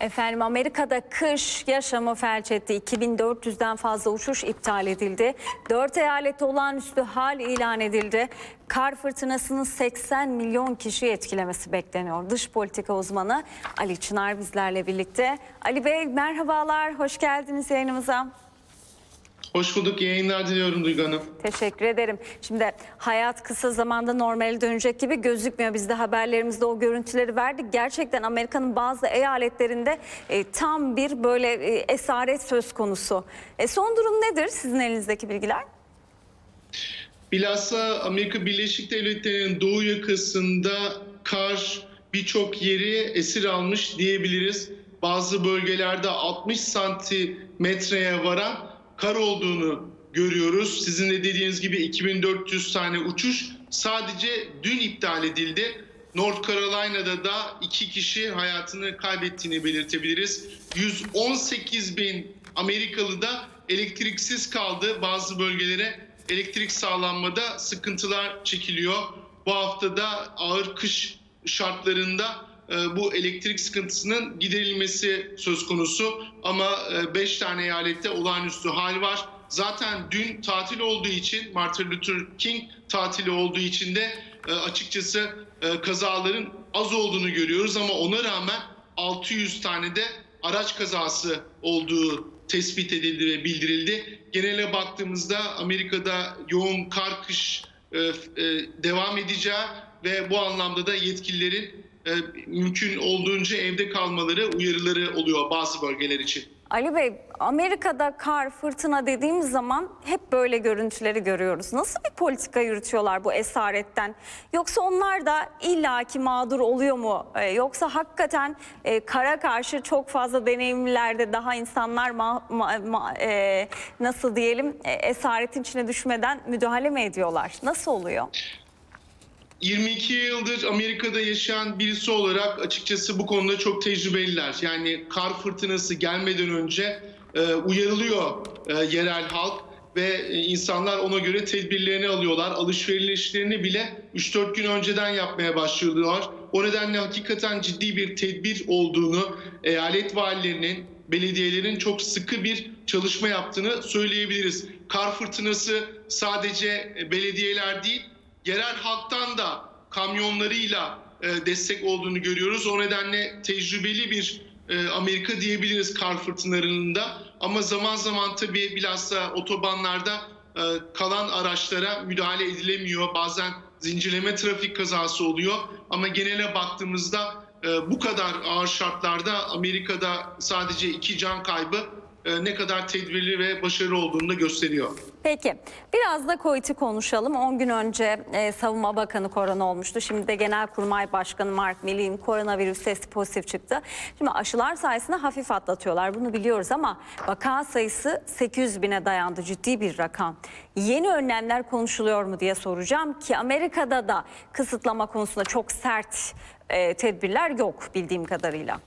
Efendim Amerika'da kış yaşamı felç etti. 2400'den fazla uçuş iptal edildi. 4 eyalette olağanüstü hal ilan edildi. Kar fırtınasının 80 milyon kişi etkilemesi bekleniyor. Dış politika uzmanı Ali Çınar bizlerle birlikte. Ali Bey merhabalar, hoş geldiniz yayınımıza. Hoş bulduk. Yayınlar diliyorum Duygu Hanım. Teşekkür ederim. Şimdi hayat kısa zamanda normale dönecek gibi gözükmüyor. Biz de haberlerimizde o görüntüleri verdik. Gerçekten Amerika'nın bazı eyaletlerinde e, tam bir böyle e, esaret söz konusu. E, son durum nedir sizin elinizdeki bilgiler? Bilhassa Amerika Birleşik Devletleri'nin doğu yakasında kar birçok yeri esir almış diyebiliriz. Bazı bölgelerde 60 santimetreye varan kar olduğunu görüyoruz. Sizin de dediğiniz gibi 2400 tane uçuş sadece dün iptal edildi. North Carolina'da da iki kişi hayatını kaybettiğini belirtebiliriz. 118 bin Amerikalı da elektriksiz kaldı. Bazı bölgelere elektrik sağlanmada sıkıntılar çekiliyor. Bu haftada ağır kış şartlarında bu elektrik sıkıntısının giderilmesi söz konusu. Ama 5 tane eyalette olağanüstü hal var. Zaten dün tatil olduğu için Martin Luther King tatili olduğu için de e, açıkçası e, kazaların az olduğunu görüyoruz ama ona rağmen 600 tane de araç kazası olduğu tespit edildi ve bildirildi. Genele baktığımızda Amerika'da yoğun kar kış e, e, devam edeceği ve bu anlamda da yetkililerin e, mümkün olduğunca evde kalmaları uyarıları oluyor bazı bölgeler için. Ali Bey, Amerika'da kar, fırtına dediğimiz zaman hep böyle görüntüleri görüyoruz. Nasıl bir politika yürütüyorlar bu esaretten? Yoksa onlar da illaki mağdur oluyor mu? Ee, yoksa hakikaten e, kara karşı çok fazla deneyimlilerde daha insanlar ma- ma- ma- e, nasıl diyelim e, esaretin içine düşmeden müdahale mi ediyorlar? Nasıl oluyor? 22 yıldır Amerika'da yaşayan birisi olarak açıkçası bu konuda çok tecrübeliler. Yani kar fırtınası gelmeden önce e, uyarılıyor e, yerel halk ve e, insanlar ona göre tedbirlerini alıyorlar. Alışverişlerini bile 3-4 gün önceden yapmaya başlıyorlar. O nedenle hakikaten ciddi bir tedbir olduğunu eyalet valilerinin, belediyelerin çok sıkı bir çalışma yaptığını söyleyebiliriz. Kar fırtınası sadece e, belediyeler değil, yerel halktan da kamyonlarıyla e, destek olduğunu görüyoruz. O nedenle tecrübeli bir e, Amerika diyebiliriz kar fırtınalarında. Ama zaman zaman tabii bilhassa otobanlarda e, kalan araçlara müdahale edilemiyor. Bazen zincirleme trafik kazası oluyor. Ama genele baktığımızda e, bu kadar ağır şartlarda Amerika'da sadece iki can kaybı ne kadar tedbirli ve başarılı olduğunu da gösteriyor. Peki biraz da COVID'i konuşalım. 10 gün önce e, Savunma Bakanı korona olmuştu. Şimdi de Genelkurmay Başkanı Mark Milley'in koronavirüs testi pozitif çıktı. Şimdi aşılar sayesinde hafif atlatıyorlar bunu biliyoruz ama vaka sayısı 800 bine dayandı ciddi bir rakam. Yeni önlemler konuşuluyor mu diye soracağım ki Amerika'da da kısıtlama konusunda çok sert e, tedbirler yok bildiğim kadarıyla.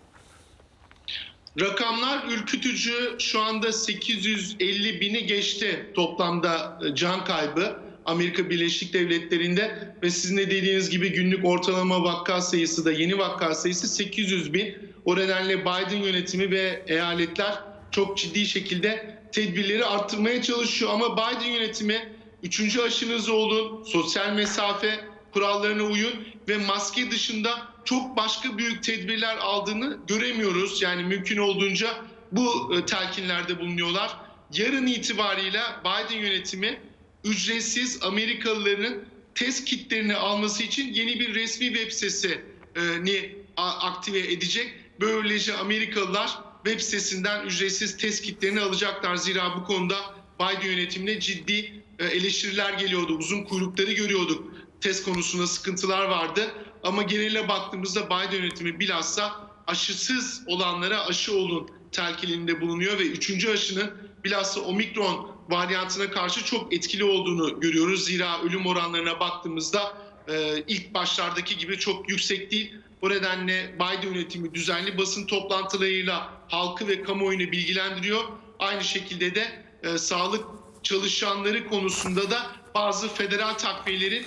Rakamlar ürkütücü. Şu anda 850 bini geçti toplamda e, can kaybı Amerika Birleşik Devletleri'nde ve sizin de dediğiniz gibi günlük ortalama vaka sayısı da yeni vaka sayısı 800 bin. O nedenle Biden yönetimi ve eyaletler çok ciddi şekilde tedbirleri arttırmaya çalışıyor. Ama Biden yönetimi üçüncü aşınız olun, sosyal mesafe kurallarına uyun ve maske dışında çok başka büyük tedbirler aldığını göremiyoruz. Yani mümkün olduğunca bu e, telkinlerde bulunuyorlar. Yarın itibariyle Biden yönetimi ücretsiz Amerikalıların test kitlerini alması için yeni bir resmi web sitesini aktive edecek. Böylece Amerikalılar web sitesinden ücretsiz test kitlerini alacaklar. Zira bu konuda Biden yönetimine ciddi e, eleştiriler geliyordu. Uzun kuyrukları görüyorduk. Test konusunda sıkıntılar vardı. Ama genele baktığımızda Biden yönetimi bilhassa aşısız olanlara aşı olun telkininde bulunuyor ve üçüncü aşının bilhassa omikron varyantına karşı çok etkili olduğunu görüyoruz. Zira ölüm oranlarına baktığımızda e, ilk başlardaki gibi çok yüksek değil. O nedenle Biden yönetimi düzenli basın toplantılarıyla halkı ve kamuoyunu bilgilendiriyor. Aynı şekilde de e, sağlık çalışanları konusunda da bazı federal takviyelerin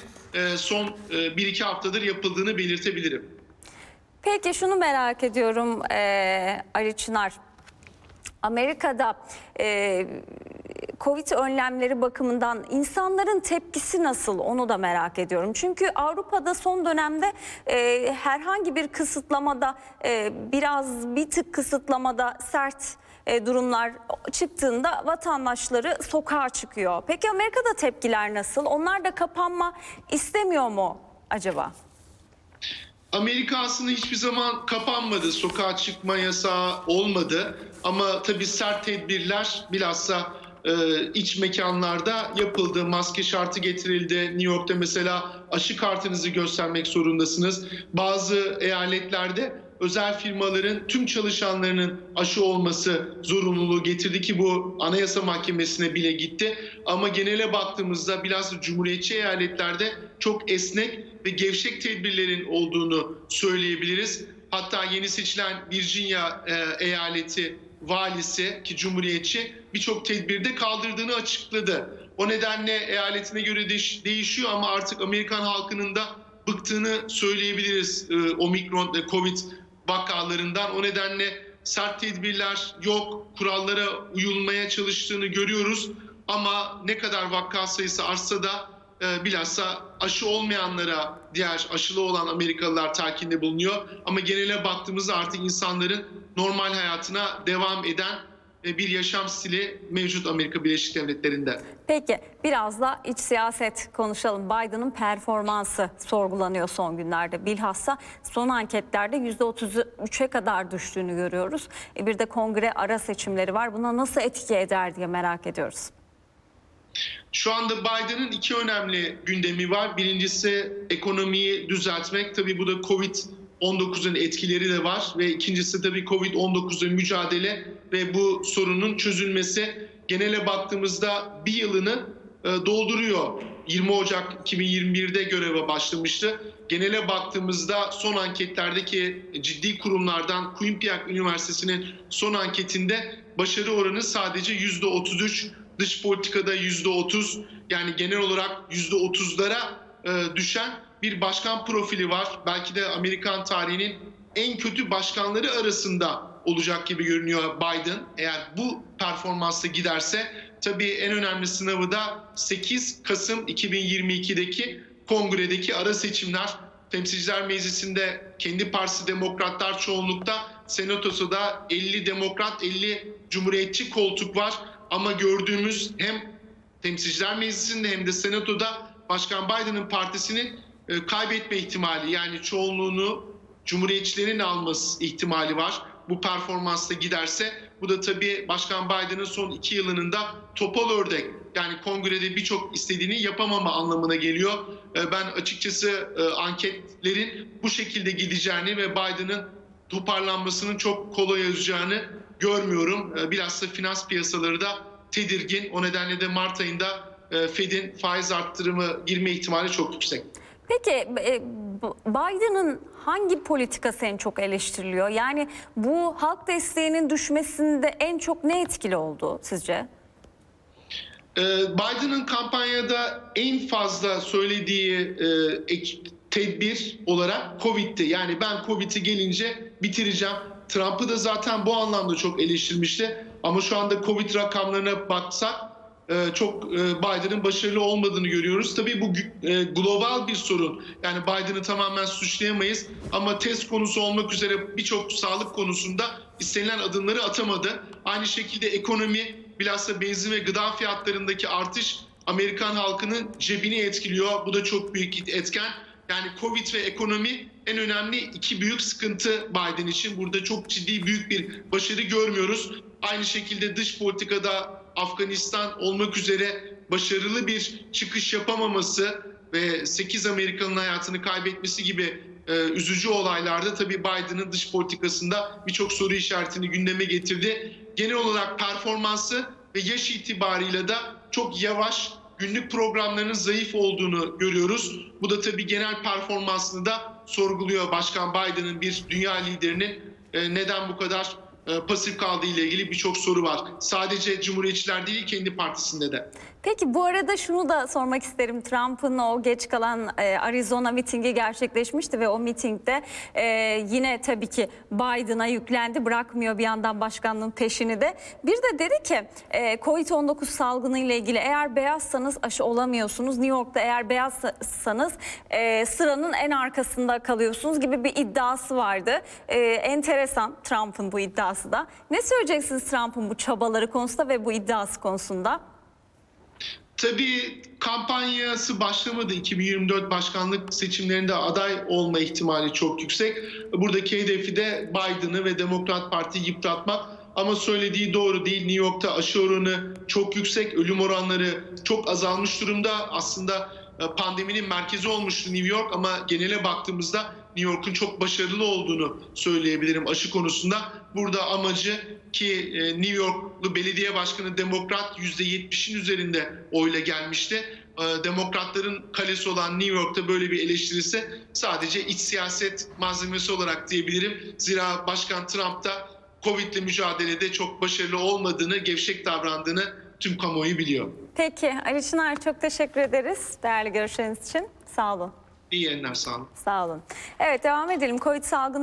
son 1-2 haftadır yapıldığını belirtebilirim. Peki şunu merak ediyorum eee Ali Çınar. Amerika'da eee, Covid önlemleri bakımından insanların tepkisi nasıl onu da merak ediyorum. Çünkü Avrupa'da son dönemde eee, herhangi bir kısıtlamada eee, biraz bir tık kısıtlamada sert e, durumlar çıktığında vatandaşları sokağa çıkıyor. Peki Amerika'da tepkiler nasıl? Onlar da kapanma istemiyor mu acaba? Amerika aslında hiçbir zaman kapanmadı. Sokağa çıkma yasağı olmadı. Ama tabii sert tedbirler bilhassa e, iç mekanlarda yapıldı. Maske şartı getirildi. New York'ta mesela aşı kartınızı göstermek zorundasınız. Bazı eyaletlerde özel firmaların tüm çalışanlarının aşı olması zorunluluğu getirdi ki bu Anayasa Mahkemesi'ne bile gitti. Ama genele baktığımızda bilhassa cumhuriyetçi eyaletlerde çok esnek ve gevşek tedbirlerin olduğunu söyleyebiliriz. Hatta yeni seçilen Virginia e, eyaleti valisi ki cumhuriyetçi birçok tedbirde kaldırdığını açıkladı. O nedenle eyaletine göre değiş- değişiyor ama artık Amerikan halkının da bıktığını söyleyebiliriz e, omikron e, covid vakalarından. O nedenle sert tedbirler yok, kurallara uyulmaya çalıştığını görüyoruz. Ama ne kadar vaka sayısı artsa da e, bilhassa aşı olmayanlara diğer aşılı olan Amerikalılar telkinde bulunuyor. Ama genele baktığımızda artık insanların normal hayatına devam eden bir yaşam stili mevcut Amerika Birleşik Devletleri'nde. Peki biraz da iç siyaset konuşalım. Biden'ın performansı sorgulanıyor son günlerde. Bilhassa son anketlerde %33'e kadar düştüğünü görüyoruz. E, Bir de kongre ara seçimleri var. Buna nasıl etki eder diye merak ediyoruz. Şu anda Biden'ın iki önemli gündemi var. Birincisi ekonomiyi düzeltmek. Tabii bu da Covid-19'un etkileri de var. Ve ikincisi tabii Covid-19'la mücadele ve bu sorunun çözülmesi. Genele baktığımızda bir yılını e, dolduruyor. 20 Ocak 2021'de göreve başlamıştı. Genele baktığımızda son anketlerdeki ciddi kurumlardan Quinnipiac Üniversitesi'nin son anketinde başarı oranı sadece %33, dış politikada %30 yani genel olarak %30'lara e, düşen bir başkan profili var. Belki de Amerikan tarihinin en kötü başkanları arasında olacak gibi görünüyor Biden. Eğer bu performansla giderse tabii en önemli sınavı da 8 Kasım 2022'deki kongredeki ara seçimler. Temsilciler Meclisi'nde kendi partisi demokratlar çoğunlukta, senatosu da 50 demokrat 50 cumhuriyetçi koltuk var. Ama gördüğümüz hem Temsilciler Meclisi'nde hem de Senato'da Başkan Biden'ın partisinin e, kaybetme ihtimali yani çoğunluğunu Cumhuriyetçilerin alması ihtimali var. Bu performansla giderse bu da tabii Başkan Biden'ın son iki yılının da topal ördek yani kongrede birçok istediğini yapamama anlamına geliyor. E, Ben açıkçası e, anketlerin bu şekilde gideceğini ve Biden'ın toparlanmasının çok kolay olacağını görmüyorum. Bilhassa finans piyasaları da tedirgin. O nedenle de Mart ayında Fed'in faiz arttırımı girme ihtimali çok yüksek. Peki e, Biden'ın hangi politikası en çok eleştiriliyor? Yani bu halk desteğinin düşmesinde en çok ne etkili oldu sizce? Ee, Biden'ın kampanyada en fazla söylediği e, tedbir olarak Covid'ti. Yani ben Covid'i gelince bitireceğim. Trump'ı da zaten bu anlamda çok eleştirmişti. Ama şu anda Covid rakamlarına baksak e, çok e, Biden'ın başarılı olmadığını görüyoruz. Tabii bu e, global bir sorun. Yani Biden'ı tamamen suçlayamayız. Ama test konusu olmak üzere birçok sağlık konusunda istenilen adımları atamadı. Aynı şekilde ekonomi, bilhassa benzin ve gıda fiyatlarındaki artış Amerikan halkının cebini etkiliyor. Bu da çok büyük etken. Yani Covid ve ekonomi en önemli iki büyük sıkıntı Biden için. Burada çok ciddi büyük bir başarı görmüyoruz. Aynı şekilde dış politikada Afganistan olmak üzere başarılı bir çıkış yapamaması ve 8 Amerikanın hayatını kaybetmesi gibi e, üzücü olaylarda tabii Biden'ın dış politikasında birçok soru işaretini gündeme getirdi. Genel olarak performansı ve yaş itibarıyla da çok yavaş, günlük programlarının zayıf olduğunu görüyoruz. Bu da tabii genel performansını da sorguluyor Başkan Biden'ın bir dünya liderinin e, neden bu kadar pasif kaldığı ile ilgili birçok soru var. Sadece Cumhuriyetçiler değil kendi partisinde de. Peki bu arada şunu da sormak isterim. Trump'ın o geç kalan e, Arizona mitingi gerçekleşmişti ve o mitingde e, yine tabii ki Biden'a yüklendi. Bırakmıyor bir yandan başkanlığın peşini de. Bir de dedi ki e, Covid-19 salgını ile ilgili eğer beyazsanız aşı olamıyorsunuz. New York'ta eğer beyazsanız e, sıranın en arkasında kalıyorsunuz gibi bir iddiası vardı. E, enteresan Trump'ın bu iddiası da. Ne söyleyeceksiniz Trump'ın bu çabaları konusunda ve bu iddiası konusunda? Tabii kampanyası başlamadı. 2024 başkanlık seçimlerinde aday olma ihtimali çok yüksek. Buradaki hedefi de Biden'ı ve Demokrat Parti'yi yıpratmak. Ama söylediği doğru değil. New York'ta aşı oranı çok yüksek. Ölüm oranları çok azalmış durumda. Aslında e, pandeminin merkezi olmuştu New York ama genele baktığımızda New York'un çok başarılı olduğunu söyleyebilirim aşı konusunda. Burada amacı ki e, New Yorklu belediye başkanı demokrat %70'in üzerinde oyla gelmişti. E, Demokratların kalesi olan New York'ta böyle bir eleştirisi sadece iç siyaset malzemesi olarak diyebilirim. Zira Başkan Trump da Covid'le mücadelede çok başarılı olmadığını, gevşek davrandığını tüm kamuoyu biliyor. Peki Ali Çınar çok teşekkür ederiz değerli görüşleriniz için. Sağ olun. İyi yayınlar, sağ olun. Sağ olun. Evet devam edelim. Covid salgını